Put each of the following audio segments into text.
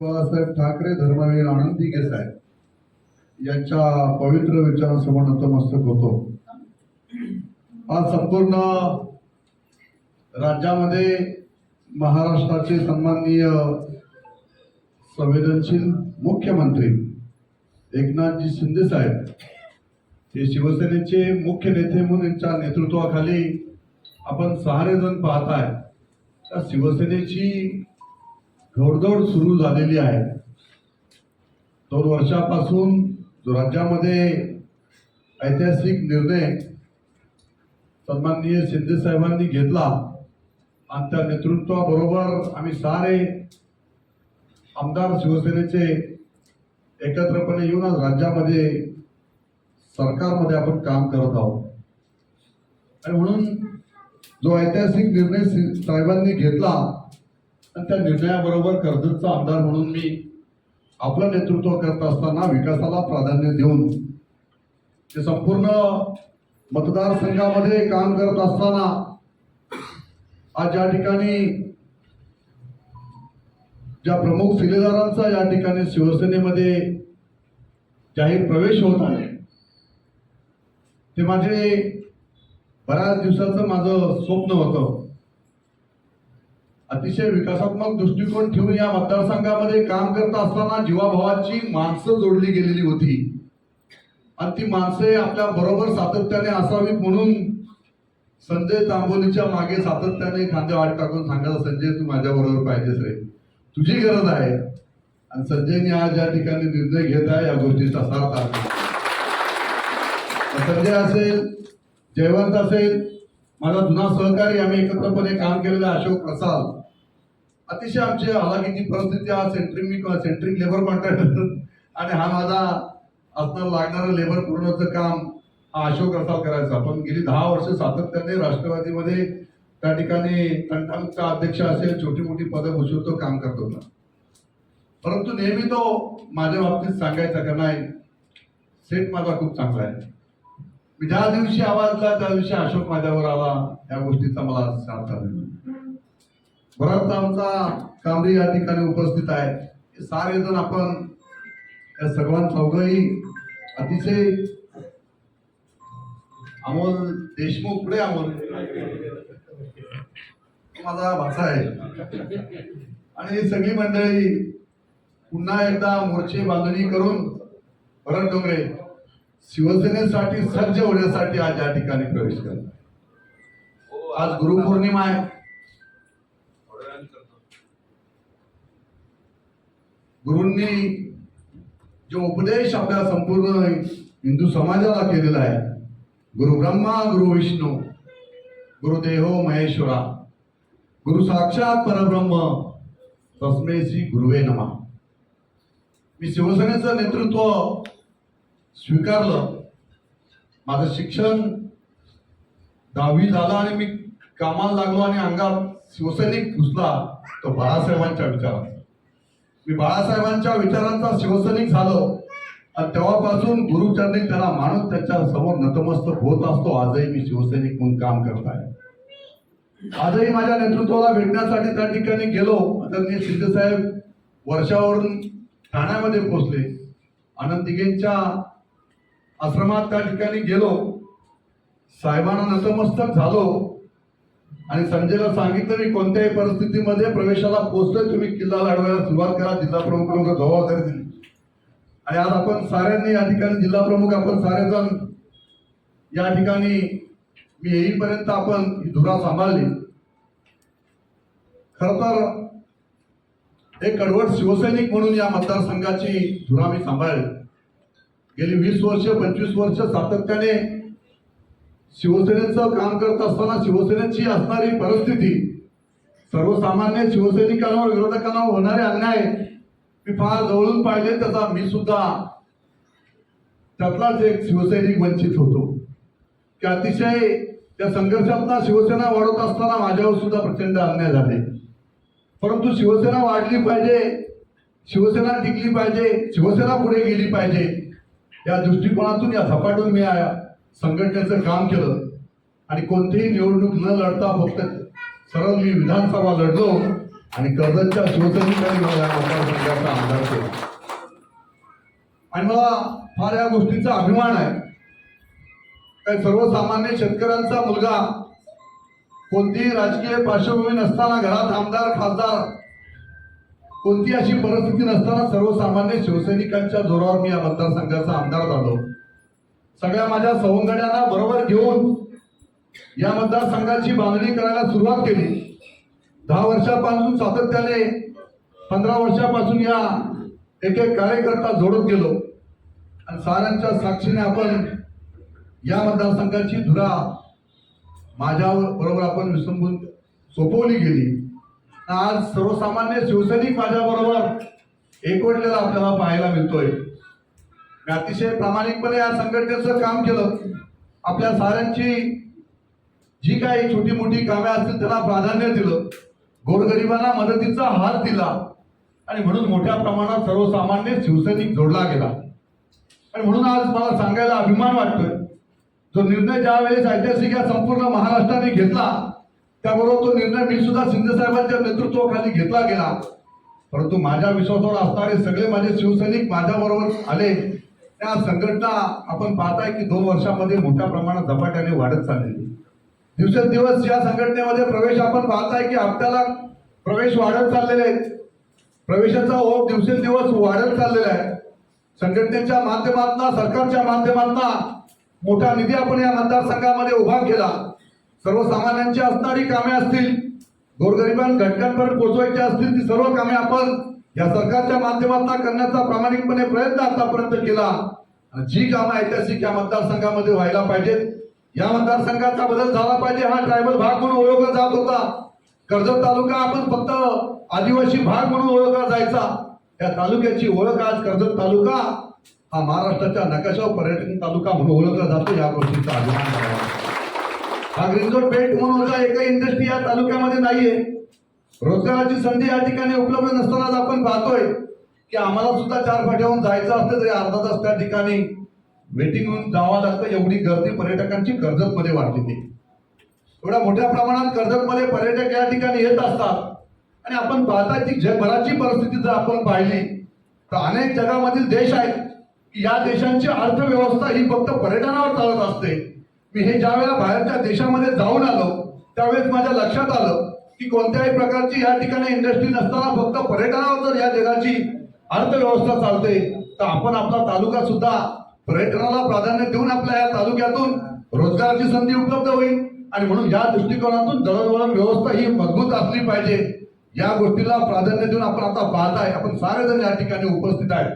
बाळासाहेब ठाकरे धर्मवीर आनंद दिघे साहेब यांच्या पवित्र विचारासमोर नतमस्तक होतो. आज संपूर्ण राज्यामध्ये महाराष्ट्राचे सन्माननीय संवेदनशील मुख्यमंत्री एकनाथजी शिंदे साहेब हे शिवसेनेचे मुख्य नेते म्हणून यांच्या नेतृत्वाखाली आपण सहारे जण पाहताय. त्या शिवसेनेची घोडदौड सुरू झालेली आहे. दोन वर्षापासून जो राज्यामध्ये ऐतिहासिक निर्णय सन्माननीय शिंदे साहेबांनी घेतला आणि त्या नेतृत्वाबरोबर आम्ही सारे आमदार शिवसेनेचे एकत्रपणे येऊन आज राज्यामध्ये सरकारमध्ये आपण काम करत आहोत. आणि म्हणून जो ऐतिहासिक निर्णय साहेबांनी घेतला आणि त्या निर्णयाबरोबर कर्जतचा आमदार म्हणून मी आपलं नेतृत्व करत असताना विकासाला प्राधान्य देऊन ते संपूर्ण मतदारसंघामध्ये काम करत असताना आज या ठिकाणी ज्या प्रमुख शिलेदारांचा या ठिकाणी शिवसेनेमध्ये जाहीर प्रवेश होत आहे ते माझे बऱ्याच दिवसाचं माझं स्वप्न होतं. अतिशय विकासात्मक दृष्टिकोन ठेवून या मतदारसंघामध्ये काम करत असताना जीवाभावाची माणसं जोडली गेलेली होती. आणि ती माणसे आपल्या बरोबर सातत्याने असावीत म्हणून संजय तांबोलीच्या मागे सातत्याने खांदे वाट टाकून सांगायचं संजय तू माझ्या बरोबर पाहिजेस रे. तुझी गरज आहे. आणि संजयने आज या ठिकाणी निर्णय घेत आहे या गोष्टीचा सार्थ संजय असेल जयवंत असेल माझा जुना सहकारी आम्ही एकत्रपणे काम केलेला अशोक प्रसाद. अतिशय आमची हालाकीची परिस्थिती हा सेंट्रिंग सेंट्रिंग लेबर कॉन्ट्रॅक्टर आणि हा माझा असणार लागणारं लेबर पूर्णचं काम हा अशोक असाल करायचा. पण गेली दहा वर्ष सातत्याने राष्ट्रवादीमध्ये त्या ठिकाणी कंटांचा अध्यक्ष असेल छोटी मोठी पदं भूषवतो तो काम करत. होता परंतु नेहमी तो माझ्या बाबतीत सांगायचा का नाही सेट माझा खूप चांगला आहे. मी ज्या दिवशी आवाज त्या दिवशी अशोक माझ्यावर आला या गोष्टीचा मला साथ झाला. बराच आमचा कामरी या ठिकाणी उपस्थित आहे. सारे जण आपण या सर्वां चौघही अतिशय अमोल देशमुख पुढे अमोल. माझा भाषा आहे. आणि ही सगळी मंडळी पुन्हा एकदा मोर्चे बांधणी करून भरत डोंगरे शिवसेनेसाठी सज्ज होण्यासाठी आज या ठिकाणी प्रवेश करणार. आज गुरुपौर्णिमा आहे. गुरूंनी जो उपदेश आपल्या संपूर्ण हिंदू समाजाला केलेला आहे गुरु ब्रह्मा गुरु विष्णू गुरुदेहो महेश्वरा गुरु साक्षात परब्रह्म तस्मे श्री गुरुवे नमा. मी शिवसेनेचं नेतृत्व स्वीकारलं. माझं शिक्षण दहावी झालं आणि मी कामाला लागलो आणि अंगात शिवसैनिक घुसला तो बाळासाहेबांच्या विचारात. मी बाळासाहेबांच्या विचारांचा शिवसैनिक झालो. आणि तेव्हापासून गुरुचरणी त्याला माणूस त्याच्यासमोर नतमस्तक होत असतो. आजही मी शिवसैनिक म्हणून काम करत आहे. आजही माझ्या नेतृत्वाला भेटण्यासाठी त्या ठिकाणी गेलो. आदरणीय मी सिद्धसाहेब वर्षावरून ठाण्यामध्ये पोहोचले. आनंद दिघेंच्या आश्रमात त्या ठिकाणी गेलो. साहेबांना नतमस्तक झालो. आणि संजयला सांगितलं मी कोणत्याही परिस्थितीमध्ये प्रवेशाला पोचतोय तुम्ही किल्ला लढवायला सुरुवात करा जिल्हा प्रमुखांना जबाबदारी दिली. आणि आज आपण साऱ्यांनी या ठिकाणी जिल्हा प्रमुख आपण सारेजण या ठिकाणी मी येईपर्यंत आपण ही धुरा सांभाळली. खर तर एक कडवट शिवसैनिक म्हणून या मतदारसंघाची धुरा मी सांभाळली. गेली वीस वर्ष पंचवीस वर्ष सातत्याने शिवसेनेचं काम करत असताना शिवसेनेची असणारी परिस्थिती सर्वसामान्य शिवसैनिकांवर विरोधकांना होणारे अन्याय मी फार जवळून पाहिले त्याचा मी सुद्धा त्यातलाच एक शिवसैनिक वंचित होतो. की अतिशय त्या संघर्षातला शिवसेना वाढवत असताना माझ्यावर सुद्धा प्रचंड अन्याय झाले. परंतु शिवसेना वाढली पाहिजे शिवसेना टिकली पाहिजे शिवसेना पुढे गेली पाहिजे या दृष्टिकोनातून या झपाटून मी संघटनेचं काम केलं आणि कोणतीही निवडणूक न लढता फक्त सरळ मी विधानसभा लढलो आणि कर्जतच्या शिवसैनिकांनी मला मतदारसंघाचा आमदार केला. आणि मला फार या गोष्टीचा अभिमान आहे. काही सर्वसामान्य शेतकऱ्यांचा मुलगा कोणतीही राजकीय पार्श्वभूमी नसताना घरात आमदार खासदार कोणती अशी परिस्थिती नसताना सर्वसामान्य शिवसैनिकांच्या जोरावर मी या मतदारसंघाचा आमदार झालो. सगळ्या माझ्या सवंगड्यांना बरोबर घेऊन या मतदारसंघाची बांधणी करायला सुरुवात केली. दहा वर्षापासून सातत्याने पंधरा वर्षापासून या एक एक कार्यकर्ता जोडत गेलो. आणि साऱ्यांच्या साक्षीने आपण या मतदारसंघाची धुरा माझ्या बरोबर आपण विसंबून सोपवली गेली. आज सर्वसामान्य शिवसैनिक माझ्या बरोबर एकवटलेला आपल्याला पाहायला मिळतोय. मी अतिशय प्रामाणिकपणे या संघटनेचं काम केलं. आपल्या साऱ्यांची जी काही छोटी मोठी कामे असतील त्यांना प्राधान्य दिलं. गोरगरिबांना मदतीचा हात दिला. आणि म्हणून मोठ्या प्रमाणात सर्वसामान्य शिवसैनिक जोडला गेला. आणि म्हणून आज मला सांगायला अभिमान वाटतोय. जो निर्णय ज्यावेळेस ऐतिहासिक या संपूर्ण महाराष्ट्राने घेतला त्याबरोबर तो निर्णय मी सुद्धा शिंदे साहेबांच्या नेतृत्वाखाली घेतला गेला. परंतु माझ्या विश्वासावर असणारे सगळे माझे शिवसैनिक माझ्याबरोबर आले. त्या संघटना आपण पाहताय की दोन वर्षामध्ये मोठ्या प्रमाणात झपाट्याने वाढत चाललेली दिवसेंदिवस या संघटनेमध्ये प्रवेश आपण पाहताय की आपल्याला प्रवेश वाढत चाललेले आहेत. प्रवेशाचा ओघ दिवसेंदिवस वाढत चाललेला आहे. संघटनेच्या माध्यमातून सरकारच्या माध्यमातून मोठा निधी आपण या मतदारसंघामध्ये उभा केला. सर्वसामान्यांची असणारी कामे असतील गोरगरिबां घटकांपर्यंत पोहोचवायची असतील ती सर्व कामे आपण या सरकारच्या माध्यमातून करण्याचा प्रामाणिकपणे प्रयत्न आतापर्यंत केला. जी कामं ऐतिहासिक या मतदारसंघामध्ये व्हायला पाहिजेत. या मतदारसंघाचा बदल झाला पाहिजे हा ट्रायबल भाग म्हणून ओळखला जात होता. कर्जत तालुका आपण फक्त आदिवासी भाग म्हणून ओळखला जायचा. या तालुक्याची ओळख आज कर्जत तालुका हा महाराष्ट्राच्या नकाशावर पर्यटन तालुका म्हणून ओळखला जातो. या गोष्टीचा अभिमान हा ग्रीनझोन बेल्ट म्हणून एकही इंडस्ट्री या तालुक्यामध्ये नाहीये. रोजगाराची संधी या ठिकाणी उपलब्ध नसतानाच आपण पाहतोय की आम्हाला सुद्धा चार फाट्याहून जायचं असतं तरी अर्धा तास त्या ठिकाणी वेटिंग होऊन जावं लागतं एवढी गर्दी पर्यटकांची कर्जतमध्ये वाढलेली एवढ्या मोठ्या प्रमाणात कर्जतमध्ये पर्यटक या ठिकाणी येत असतात. आणि आपण पाहता की जगभराची परिस्थिती जर आपण पाहिली तर अनेक जगामधील देश आहेत की या देशांची अर्थव्यवस्था ही फक्त पर्यटनावर चालत असते. मी हे ज्या वेळेला बाहेरच्या देशामध्ये जाऊन आलो त्यावेळेस माझ्या लक्षात आलं की कोणत्याही प्रकारची या ठिकाणी इंडस्ट्री नसताना फक्त पर्यटनावर जर या जगाची अर्थव्यवस्था चालते तर आपण आपला तालुका सुद्धा पर्यटनाला प्राधान्य देऊन आपल्या या तालुक्यातून रोजगाराची संधी उपलब्ध होईल. आणि म्हणून या दृष्टिकोनातून दळणवळण व्यवस्था ही मजबूत असली पाहिजे. या गोष्टीला प्राधान्य देऊन आपण आता पाहत आहे. आपण सारे जण या ठिकाणी उपस्थित आहे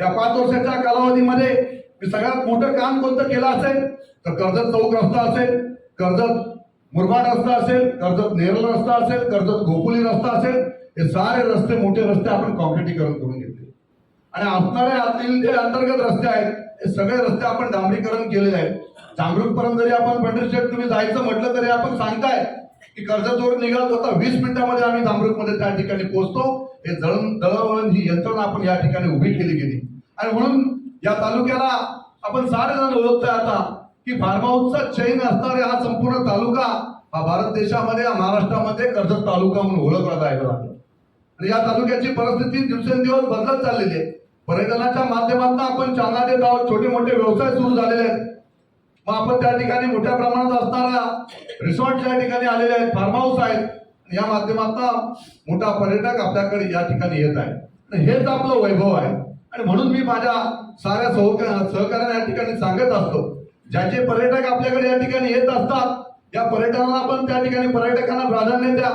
या पाच वर्षाच्या कालावधीमध्ये मी सगळ्यात मोठं काम कोणतं केलं असेल? तर कर्जत चौक रस्ता असेल. कर्जत मुरबाड रस्ता असेल कर्जत नेरल रस्ता असेल कर्जत गोकुली रस्ता असेल हे सारे रस्ते मोठे रस्ते आपण कॉन्क्रिटीकरण करून घेतले. आणि असणारे आतील जे अंतर्गत रस्ते आहेत हे सगळे रस्ते आपण डांबरीकरण केलेले आहेत. जागरूकपर्यंत जरी आपण पंढरशेठ तुम्ही जायचं म्हटलं तरी आपण सांगताय की कर्जतवर निघाल होता वीस मिनिटामध्ये आम्ही जांभरूकमध्ये त्या ठिकाणी पोहोचतो. हे जळण दळवळण ही यंत्रणा आपण या ठिकाणी उभी केली गेली. आणि म्हणून या तालुक्याला आपण सारे जण ओळखतोय आता. की फार्म हाऊसचा चैन असणारे हा संपूर्ण तालुका हा भारत देशामध्ये हा महाराष्ट्रामध्ये कर्जत तालुका म्हणून ओळखला जायला लागला. आणि या तालुक्याची परिस्थिती दिवसेंदिवस बदलत चाललेली आहे. पर्यटनाच्या माध्यमातून आपण चालना देत आहोत. छोटे मोठे व्यवसाय सुरू झालेले आहेत. मग आपण त्या ठिकाणी मोठ्या प्रमाणात असणारा रिसॉर्ट या ठिकाणी आलेले आहेत. फार्म हाऊस आहेत. या माध्यमातून मोठा पर्यटक आपल्याकडे या ठिकाणी येत आहे. हेच आपलं वैभव आहे. आणि म्हणून मी माझ्या साऱ्या सहक सहकार्यांना या ठिकाणी सांगत असतो ज्याचे पर्यटक आपल्याकडे या ठिकाणी येत असतात या पर्यटनाला आपण त्या ठिकाणी पर्यटकांना प्राधान्य द्या.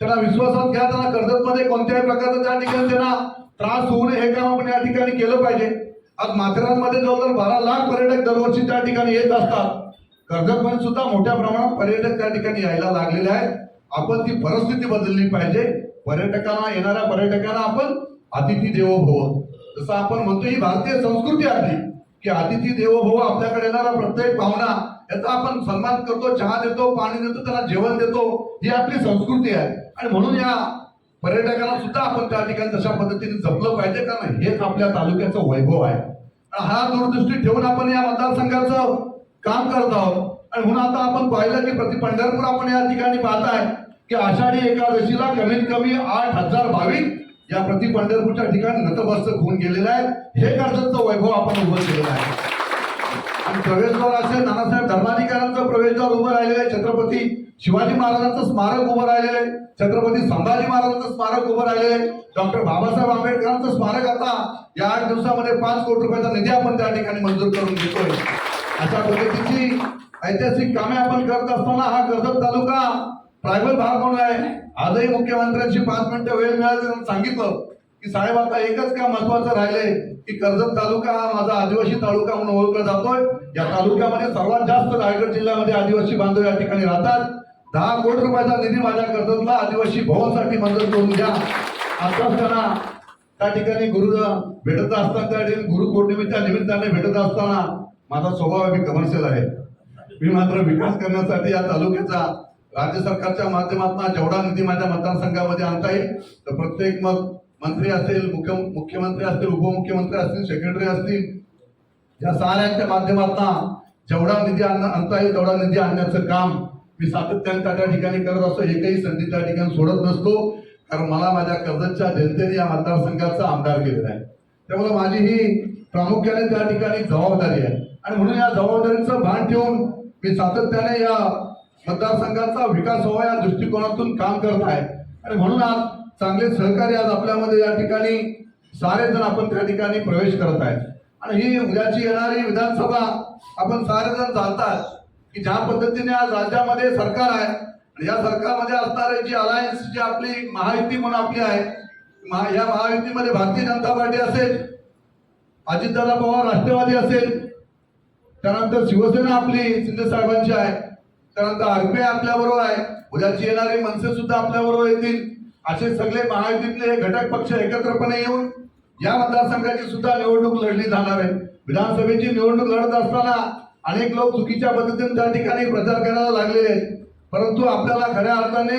त्यांना विश्वासात घ्या त्यांना कर्जतमध्ये कोणत्याही प्रकारचं त्या ठिकाणी त्यांना त्रास होऊ नये हे काम आपण या ठिकाणी केलं पाहिजे. आज माथेरानमध्ये जवळजवळ बारा लाख पर्यटक दरवर्षी त्या ठिकाणी येत असतात. कर्जतमध्ये सुद्धा मोठ्या प्रमाणात पर्यटक त्या ठिकाणी यायला लागलेले आहेत. आपण ती परिस्थिती बदलली पाहिजे. पर्यटकांना येणाऱ्या पर्यटकांना आपण अतिथी देवो भव. जसं आपण म्हणतो ही भारतीय संस्कृती आपली की अतिथी देवो भव आपल्याकडे येणारा प्रत्येक पाहुणा याचा आपण सन्मान करतो चहा देतो पाणी देतो त्याला जेवण देतो ही आपली संस्कृती आहे. आणि म्हणून या पर्यटकांना सुद्धा आपण त्या ठिकाणी तशा पद्धतीने जपलं पाहिजे कारण हेच आपल्या तालुक्याचं वैभव आहे. हा दूरदृष्टी ठेवून आपण या मतदारसंघाचं काम करत आहोत. आणि म्हणून आता आपण पाहिलं की प्रति पंढरपूर आपण या ठिकाणी पाहताय की आषाढी एकादशीला कमीत कमी आठ हजार भाविक या प्रति पंढरपूरच्या ठिकाणी नतमस्तक होऊन गेलेले आहेत हे कर्जतचं वैभव आपण उभं केलेलं आहे. आणि प्रवेशद्वार असेल नानासाहेब धर्माधिकाऱ्यांचं प्रवेशद्वार उभं राहिलेलं आहे. छत्रपती शिवाजी महाराजांचं स्मारक उभं राहिलेलं आहे. छत्रपती संभाजी महाराजांचं स्मारक उभं राहिलेलं आहे. डॉक्टर बाबासाहेब आंबेडकरांचं स्मारक आता या आठ दिवसामध्ये पाच कोटी रुपयाचा निधी आपण त्या ठिकाणी मंजूर करून घेतोय. अशा पद्धतीची ऐतिहासिक कामे आपण करत असताना हा कर्जत तालुका ट्रायबल भाग म्हणून आहे. आजही मुख्यमंत्र्यांची पाच मिनिटं वेळ मिळाली सांगितलं की साहेब आता एकच काम महत्वाचं राहिलंय की कर्जत तालुका हा माझा आदिवासी तालुका म्हणून ओळखला जातोय. या तालुक्यामध्ये सर्वात जास्त रायगड जिल्ह्यामध्ये आदिवासी बांधव या ठिकाणी राहतात. दहा कोटी रुपयाचा निधी माझ्या कर्जतला आदिवासी भवनसाठी मंजूर करून द्या. असताना त्या ठिकाणी गुरु भेटत असताना त्या ठिकाणी गुरु पौर्णिमेच्या निमित्ताने भेटत असताना माझा स्वभाव मी कमर्शियल आहे. मी मात्र विकास करण्यासाठी या तालुक्याचा राज्य सरकारच्या माध्यमातून जेवढा निधी माझ्या मतदारसंघामध्ये आणता येईल तर प्रत्येक मग मंत्री असेल मुख्य मुख्यमंत्री असतील उपमुख्यमंत्री असतील सेक्रेटरी असतील या साऱ्यांच्या माध्यमातून जेवढा निधी आण- आणता येईल तेवढा निधी आणण्याचं काम मी सातत्याने त्या त्या ठिकाणी करत असतो. एकही संधी त्या ठिकाणी सोडत नसतो. कारण मला माझ्या कर्जतच्या जनतेने या मतदारसंघाचा आमदार केलेला आहे. त्यामुळे माझी ही प्रामुख्याने त्या ठिकाणी जबाबदारी आहे. आणि म्हणून या जबाबदारीचं भान ठेवून मी सातत्याने या मतदारसंघाचा विकास व्हावा या दृष्टिकोनातून काम करत आहे. आणि म्हणून आज चांगले सहकारी आज आपल्यामध्ये या ठिकाणी सारे जण आपण त्या ठिकाणी प्रवेश करत आहे आणि ही उद्याची येणारी विधानसभा आपण सारे जण जाणतात की ज्या पद्धतीने आज राज्यामध्ये सरकार आहे आणि या सरकारमध्ये असणारे जी अलायन्स जी आपली महायुती म्हणून आपली आहे महा- या महायुतीमध्ये भारतीय जनता पार्टी असेल अजितदादा पवार राष्ट्रवादी असेल त्यानंतर शिवसेना आपली शिंदे साहेबांची आहे त्यानंतर आरपीआय आपल्या बरोबर आहे. उद्याची येणारे मनसे सुद्धा आपल्या बरोबर येतील. असे सगळे महायुतीतले हे घटक पक्ष एकत्रपणे येऊन या मतदारसंघाची सुद्धा निवडणूक लढली जाणार आहे. विधानसभेची निवडणूक लढत असताना अनेक लोक चुकीच्या पद्धतीने त्या ठिकाणी प्रचार करायला लागलेले आहेत. परंतु आपल्याला खऱ्या अर्थाने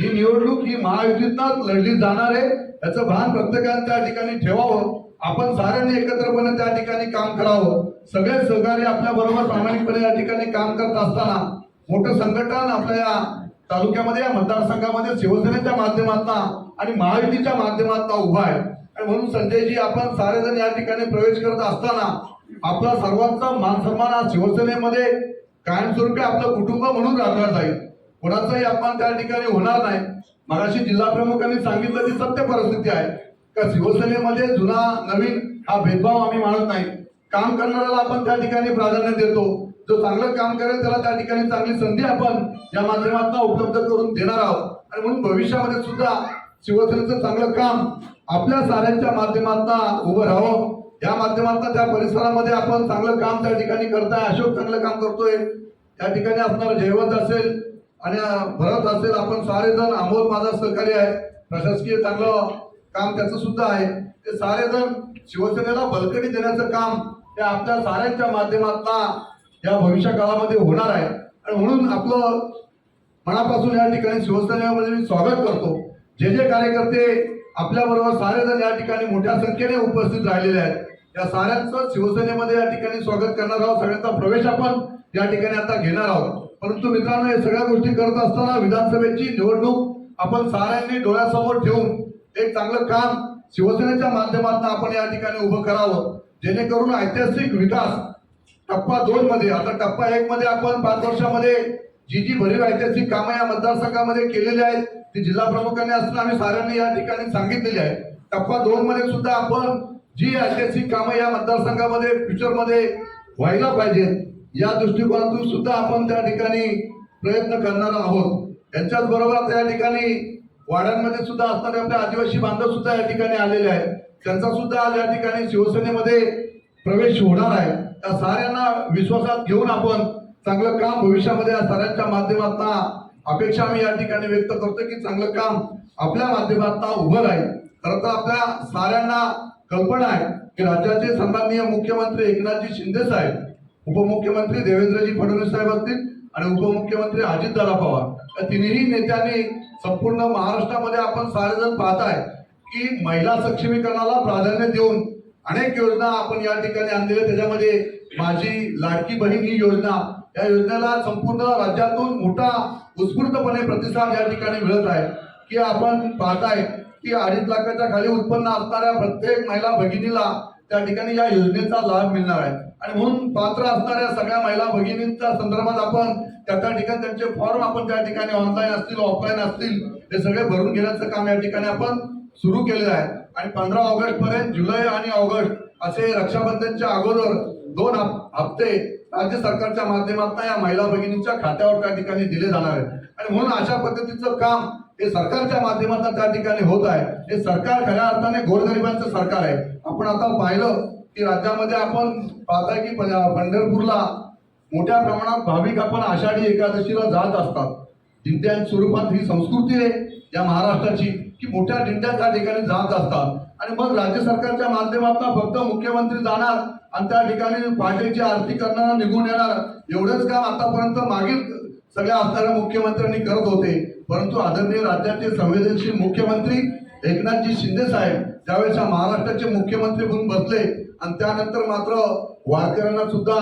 ही निवडणूक ही महायुतीतनंच लढली जाणार आहे. याचं भान प्रत्येकाने त्या ठिकाणी ठेवावं. आपण साऱ्यांनी एकत्रपणे त्या ठिकाणी काम करावं. सगळे सहकारी आपल्या बरोबर प्रामाणिकपणे या ठिकाणी काम करत असताना मोठं संघटन आपल्या या तालुक्यामध्ये या मतदारसंघामध्ये शिवसेनेच्या माध्यमातून आणि महायुतीच्या माध्यमातून उभा आहे. आणि म्हणून संजयजी आपण सारेजण या ठिकाणी प्रवेश करत असताना आपला सर्वांचा मान सन्मान हा शिवसेनेमध्ये कायमस्वरूपी आपलं कुटुंब म्हणून राखला जाईल. कोणाचाही अपमान त्या ठिकाणी होणार नाही. मगाशी जिल्हा प्रमुखांनी सांगितलं ती सत्य परिस्थिती आहे. का शिवसेनेमध्ये जुना नवीन हा भेदभाव आम्ही मानत नाही. काम करणाऱ्याला आपण त्या ठिकाणी प्राधान्य देतो. जो चांगलं काम करेल त्याला त्या ठिकाणी चांगली संधी आपण या माध्यमातून उपलब्ध करून देणार आहोत. आणि म्हणून भविष्यामध्ये सुद्धा शिवसेनेचं चांगलं काम आपल्या साऱ्यांच्या माध्यमातून उभं राहावं. या माध्यमातून त्या परिसरामध्ये आपण चांगलं काम त्या ठिकाणी करताय. अशोक चांगलं काम करतोय. त्या ठिकाणी असणार जयवंत असेल आणि भरत असेल. आपण सारे जण अमोल माझा सहकारी आहे. प्रशासकीय चांगलं काम त्याचं सुद्धा आहे. ते सारेजण शिवसेनेला बलकटी देण्याचं काम ते आपल्या साऱ्यांच्या माध्यमातून या भविष्य काळामध्ये होणार आहे. आणि म्हणून आपलं मनापासून या ठिकाणी शिवसेनेमध्ये मी स्वागत करतो. जे जे कार्यकर्ते आपल्याबरोबर सारेजण या ठिकाणी मोठ्या संख्येने उपस्थित राहिलेले आहेत. या साऱ्यांचं शिवसेनेमध्ये या ठिकाणी स्वागत करणार आहोत. सगळ्यांचा प्रवेश आपण या ठिकाणी आता घेणार आहोत. परंतु मित्रांनो हे सगळ्या गोष्टी करत असताना विधानसभेची निवडणूक आपण साऱ्यांनी डोळ्यासमोर ठेवून एक चांगलं काम शिवसेनेच्या माध्यमातून आपण या ठिकाणी उभं करावं जेणेकरून ऐतिहासिक विकास टप्पा दोन मध्ये आता टप्पा एक मध्ये आपण पाच वर्षामध्ये जी जी भरीव ऐतिहासिक कामं या मतदारसंघामध्ये केलेली आहेत ती जिल्हा प्रमुखांनी असताना आम्ही साऱ्यांनी या ठिकाणी सांगितलेली आहे टप्पा दोन मध्ये सुद्धा आपण जी ऐतिहासिक कामं या मतदारसंघामध्ये फ्युचरमध्ये व्हायला पाहिजेत या दृष्टिकोनातून सुद्धा आपण त्या ठिकाणी प्रयत्न करणार आहोत. त्यांच्याच बरोबर त्या या ठिकाणी वाड्यांमध्ये सुद्धा असणारे आपले आदिवासी बांधव सुद्धा या ठिकाणी आलेले आहेत. त्यांचा सुद्धा आज या ठिकाणी शिवसेनेमध्ये प्रवेश होणार आहे. त्या साऱ्यांना विश्वासात घेऊन आपण चांगलं काम भविष्यामध्ये या साऱ्यांच्या माध्यमातून अपेक्षा मी या ठिकाणी व्यक्त करतो की चांगलं काम आपल्या माध्यमातून उभं राहील. खरं तर आपल्या साऱ्यांना कल्पना आहे की राज्याचे सन्माननीय मुख्यमंत्री एकनाथजी शिंदे साहेब उपमुख्यमंत्री देवेंद्रजी फडणवीस साहेब असतील आणि उपमुख्यमंत्री अजितदादा पवार. तिन्ही नेत्यांनी संपूर्ण महाराष्ट्रामध्ये आपण सारेजण पाहताय की महिला सक्षमीकरणाला प्राधान्य देऊन अनेक योजना आपण या ठिकाणी आणलेल्या त्याच्यामध्ये माझी लाडकी बहीण ही योजना या योजनेला संपूर्ण राज्यातून मोठा उत्स्फूर्तपणे प्रतिसाद या ठिकाणी मिळत आहे. की आपण पाहताय की अडीच लाखाच्या खाली उत्पन्न असणाऱ्या प्रत्येक महिला भगिनीला त्या ठिकाणी या योजनेचा लाभ मिळणार आहे. आणि म्हणून पात्र असणाऱ्या सगळ्या महिला भगिनींच्या संदर्भात आपण त्या त्या ठिकाणी त्यांचे फॉर्म आपण त्या ठिकाणी ऑनलाईन असतील ऑफलाईन असतील हे सगळे भरून घेण्याचं काम या ठिकाणी आपण सुरू केलेलं आहे. आणि पंधरा ऑगस्ट पर्यंत जुलै आणि ऑगस्ट असे रक्षाबंधनच्या अगोदर दोन हप्ते राज्य सरकारच्या माध्यमातून या महिला भगिनींच्या खात्यावर त्या ठिकाणी दिले जाणार आहेत. आणि म्हणून अशा पद्धतीचं काम हे सरकारच्या माध्यमातून त्या ठिकाणी होत आहे. हे सरकार खऱ्या अर्थाने गोरगरिबांचं सरकार आहे. आपण आता पाहिलं की राज्यामध्ये आपण पाहताय की पंढरपूरला मोठ्या प्रमाणात भाविक आपण आषाढी एकादशीला जात असतात. दिंड्या स्वरूपात ही संस्कृती आहे या महाराष्ट्राची की मोठ्या दिंड्या त्या ठिकाणी जात असतात. आणि मग राज्य सरकारच्या माध्यमातून फक्त मुख्यमंत्री जाणार आणि त्या ठिकाणी पहाटेची आरती करणार निघून येणार एवढंच काम आतापर्यंत मागील सगळ्या असणाऱ्या मुख्यमंत्र्यांनी करत होते. परंतु आदरणीय राज्याचे संवेदनशील मुख्यमंत्री एकनाथजी शिंदे साहेब ज्यावेळेस महाराष्ट्राचे मुख्यमंत्री म्हणून बसले आणि त्यानंतर मात्र वारकऱ्यांना सुद्धा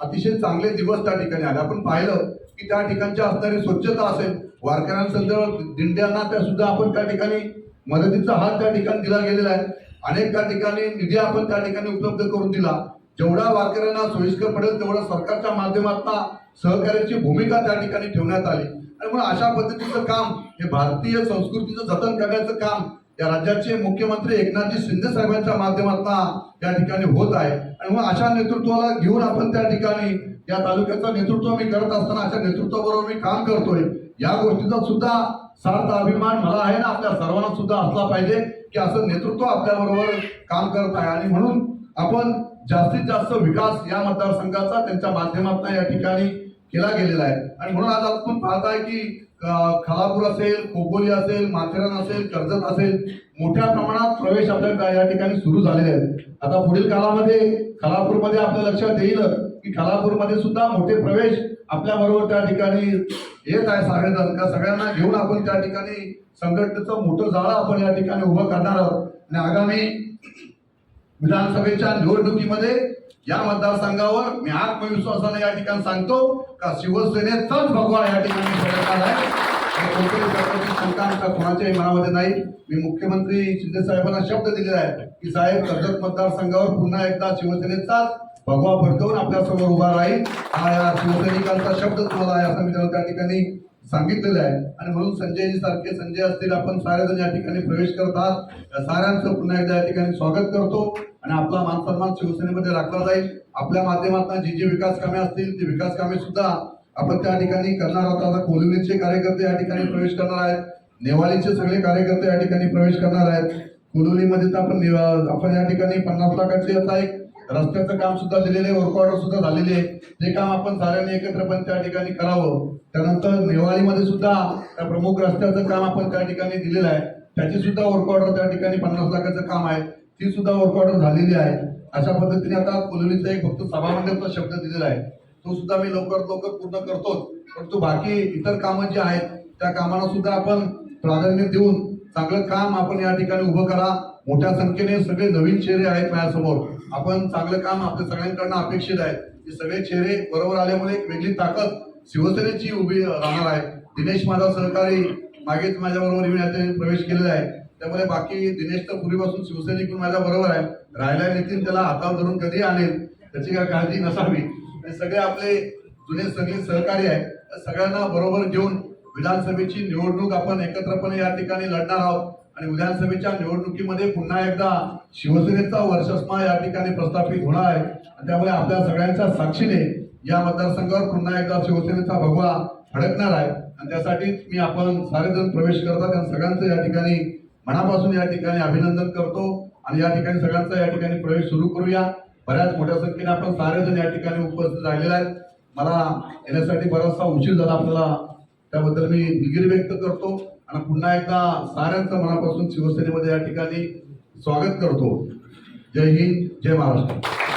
अतिशय चांगले दिवस त्या ठिकाणी आले. आपण पाहिलं की त्या ठिकाणची असणारी स्वच्छता असेल वारकऱ्यांसंदर्भात दिंड्यांना त्या सुद्धा आपण त्या ठिकाणी मदतीचा हात त्या ठिकाणी दिला गेलेला आहे. अनेक त्या ठिकाणी निधी आपण त्या ठिकाणी उपलब्ध करून दिला. जेवढा वारकऱ्यांना सोयीस्कर पडेल तेवढा सरकारच्या माध्यमातून सहकार्याची भूमिका त्या ठिकाणी ठेवण्यात आली. आणि मग अशा पद्धतीचं काम हे भारतीय संस्कृतीचं जतन करण्याचं काम या राज्याचे मुख्यमंत्री एकनाथजी शिंदे साहेबांच्या माध्यमातून त्या ठिकाणी होत आहे. आणि मग अशा नेतृत्वाला घेऊन आपण त्या ठिकाणी या तालुक्याचं नेतृत्व मी करत असताना अशा नेतृत्वाबरोबर मी काम करतोय. या गोष्टीचा सुद्धा सार्थ अभिमान मला आहे ना आपल्या सर्वांना सुद्धा असला पाहिजे की असं नेतृत्व आपल्याबरोबर काम करत आहे. आणि म्हणून आपण जास्तीत जास्त विकास या मतदारसंघाचा त्यांच्या माध्यमातून या ठिकाणी केला गेलेला आहे. आणि म्हणून आज आपण पाहताय की खलापूर असेल खोपोली असेल माथेरान असेल कर्जत असेल मोठ्या प्रमाणात प्रवेश आपल्या या ठिकाणी सुरू झालेले आहेत. आता पुढील काळामध्ये खलापूरमध्ये आपल्या लक्षात येईल की खलापूरमध्ये सुद्धा मोठे प्रवेश आपल्या बरोबर त्या ठिकाणी येत आहे सगळेजण त्या सगळ्यांना घेऊन आपण त्या ठिकाणी संघटनेचं मोठं जाळं आपण या ठिकाणी उभं करणार आहोत. आणि आगामी विधानसभेच्या निवडणुकीमध्ये या मतदारसंघावर मी आत्मविश्वासाने या ठिकाणी सांगतो का शिवसेनेचाच भगवा या ठिकाणी सरकार आहे. कोणत्याही प्रकारची शंका आमच्या कोणाच्याही मनामध्ये नाही. मी मुख्यमंत्री शिंदे साहेबांना शब्द दिलेला आहे की साहेब कर्जत मतदारसंघावर पुन्हा एकदा शिवसेनेचाच भगवा फडकवून आपल्यासमोर उभा राहील. हा या शिवसैनिकांचा शब्द तुम्हाला आहे असं मी त्या ठिकाणी सांगितलेलं आहे. आणि म्हणून संजयजी सारखे संजय असतील आपण सारेजण या ठिकाणी प्रवेश करत आहात. साऱ्यांचं पुन्हा एकदा या ठिकाणी स्वागत करतो. आणि आपला मान सन्मान शिवसेनेमध्ये राखला जाईल. आपल्या माध्यमातून जी जी विकास कामे असतील ती विकास कामे सुद्धा आपण त्या ठिकाणी करणार आहोत. आता कोलिवलीचे कार्यकर्ते या ठिकाणी प्रवेश करणार आहेत. नेवाळीचे सगळे कार्यकर्ते या ठिकाणी प्रवेश करणार आहेत. कुडोलीमध्ये तर आपण निवा- आपण या ठिकाणी पन्नास लाखाची आता एक रस्त्याचं काम सुद्धा आहे वर्क ऑर्डर सुद्धा झालेले आहे. ते काम आपण साऱ्यांनी एकत्रपणे त्या ठिकाणी करावं. त्यानंतर नेवाळीमध्ये सुद्धा त्या प्रमुख रस्त्याचं काम आपण त्या ठिकाणी दिलेलं आहे. त्याची सुद्धा वर्क ऑर्डर त्या ठिकाणी पन्नास लाखाचं काम आहे. ती सुद्धा वर्क ऑर्डर झालेली आहे. अशा पद्धतीने आता कोलोनीचा एक फक्त सभामंडळचा शब्द दिलेला आहे. तो सुद्धा मी लवकरात लवकर पूर्ण करतोच. परंतु बाकी इतर कामं जी आहेत त्या कामांना सुद्धा आपण प्राधान्य देऊन चांगलं काम आपण या ठिकाणी उभं करा. मोठ्या संख्येने सगळे नवीन चेहरे आहेत माझ्यासमोर. आपण चांगलं काम आपल्या सगळ्यांकडनं अपेक्षित आहे. हे सगळे चेहरे बरोबर आल्यामुळे एक वेगळी ताकद शिवसेनेची उभी राहणार आहे. दिनेश माझा सहकारी मागेच माझ्याबरोबर मी येऊन प्रवेश केलेला आहे. त्यामुळे बाकी दिनेश तर पूर्वीपासून शिवसैनिक पण माझ्या बरोबर आहे. राहिला नितीन त्याला हातावर धरून कधी आणेल त्याची काय काळजी नसावी. आणि सगळे आपले जुने सगळे सहकारी आहेत. सगळ्यांना बरोबर घेऊन विधानसभेची निवडणूक आपण एकत्रपणे या ठिकाणी लढणार आहोत. आणि विधानसभेच्या निवडणुकीमध्ये पुन्हा एकदा शिवसेनेचा वर्षस्मा या ठिकाणी प्रस्थापित होणार आहे. आणि त्यामुळे आपल्या सगळ्यांच्या साक्षीने या मतदारसंघावर पुन्हा एकदा शिवसेनेचा भगवा फडकणार आहे. आणि त्यासाठी मी आपण सारेजण प्रवेश करतात. आणि सगळ्यांचं या ठिकाणी मनापासून या ठिकाणी अभिनंदन करतो. आणि या ठिकाणी सगळ्यांचा या ठिकाणी प्रवेश सुरू करूया. बऱ्याच मोठ्या संख्येने आपण सारेजण या ठिकाणी उपस्थित राहिलेले आहेत. मला येण्यासाठी बराचसा उशीर झाला आपल्याला. त्याबद्दल मी दिलगिरी व्यक्त करतो. आणि पुन्हा एकदा साऱ्यांचं मनापासून शिवसेनेमध्ये या ठिकाणी स्वागत करतो. जय हिंद जय महाराष्ट्र.